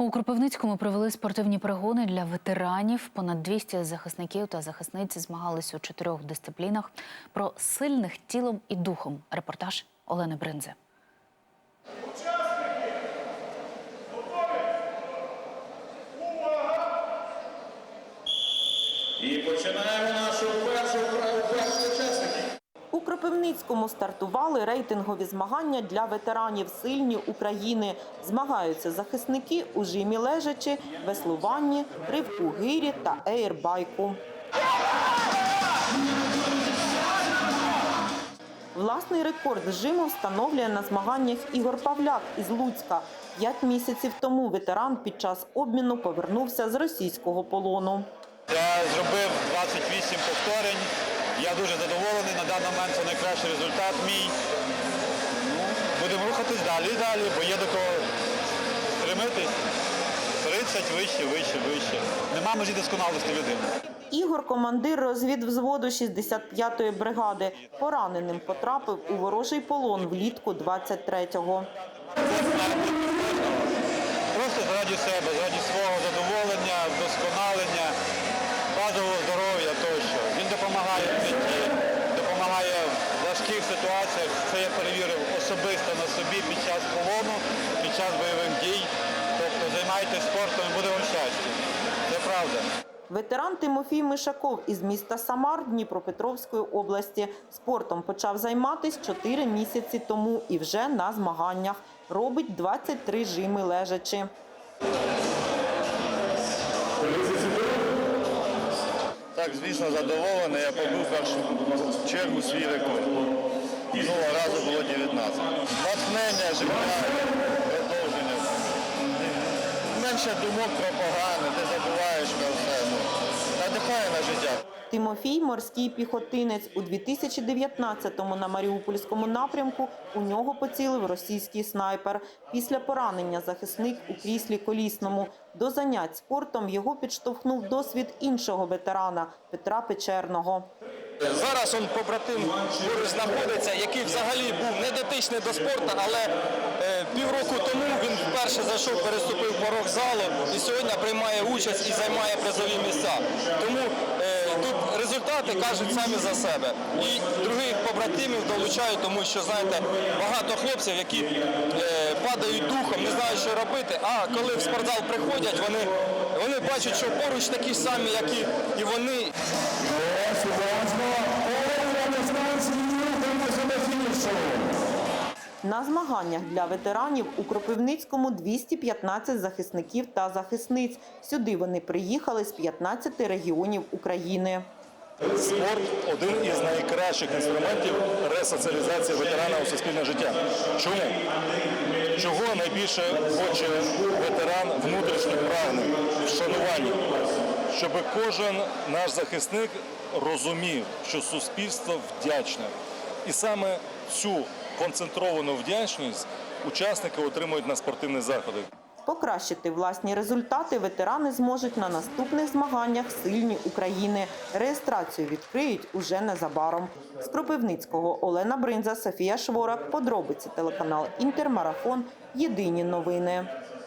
У Кропивницькому провели спортивні перегони для ветеранів. Понад 200 захисників та захисниць змагались у чотирьох дисциплінах. Про сильних тілом і духом. Репортаж Олени Бринзи. І починаємо У Кропивницькому стартували рейтингові змагання для ветеранів сильні України. Змагаються захисники у жимі лежачі, веслуванні, ривку гирі та ейрбайку. Власний рекорд жиму встановлює на змаганнях Ігор Павляк із Луцька. П'ять місяців тому ветеран під час обміну повернувся з російського полону. Я зробив 28 повторень. Я дуже задоволений. На даний момент це найкращий результат мій. Ну, будемо рухатись далі і далі, бо є до кого стремитись. 30 вище, вище, вище. Нема межі досконалості людини. Ігор, командир розвідвзводу 65-ї бригади, пораненим потрапив у ворожий полон влітку 23-го. Просто заради себе, заради свого задоволення, ситуаціях. Це я перевірив особисто на собі під час полону, під час бойових дій. Тобто займайтесь спортом і буде вам щастя. Це правда. Ветеран Тимофій Мишаков із міста Самар Дніпропетровської області спортом почав займатися 4 місяці тому і вже на змаганнях. Робить 23 жими лежачи. Так, звісно, задоволений. Я побив першу чергу свій рекорд. Минулого разу було 19. Натхнення, життя, продовження. Менше думок про погане, ти забуваєш про все. Ну, Надихає на життя. Тимофій морський піхотинець. У 2019-му на Маріупольському напрямку у нього поцілив російський снайпер. Після поранення захисник у кріслі колісному. До занять спортом його підштовхнув досвід іншого ветерана Петра Печерного. Зараз он побратим поруч знаходиться, який взагалі був не дотичний до спорту, але е, півроку тому він вперше зайшов, переступив порог залу і сьогодні приймає участь і займає призові місця. Тому е, тут результати кажуть самі за себе. І других побратимів долучаю, тому що знаєте, багато хлопців, які е, падають духом, не знають, що робити. А коли в спортзал приходять, вони, вони бачать, що поруч такі самі, як і, На змаганнях для ветеранів у Кропивницькому 215 захисників та захисниць. Сюди вони приїхали з 15 регіонів України. Спорт один із найкращих інструментів ресоціалізації ветерана у суспільне життя. Чому? Чого найбільше хоче ветеран внутрішньо прагне в шануванні? Щоб кожен наш захисник розумів, що суспільство вдячне. І саме цю концентровану вдячність учасники отримують на спортивних заходах. Покращити власні результати ветерани зможуть на наступних змаганнях Сильні України. Реєстрацію відкриють уже незабаром. З Кропивницького Олена Бринза, Софія Шворак. Подробиці телеканал Інтермарафон. Єдині новини.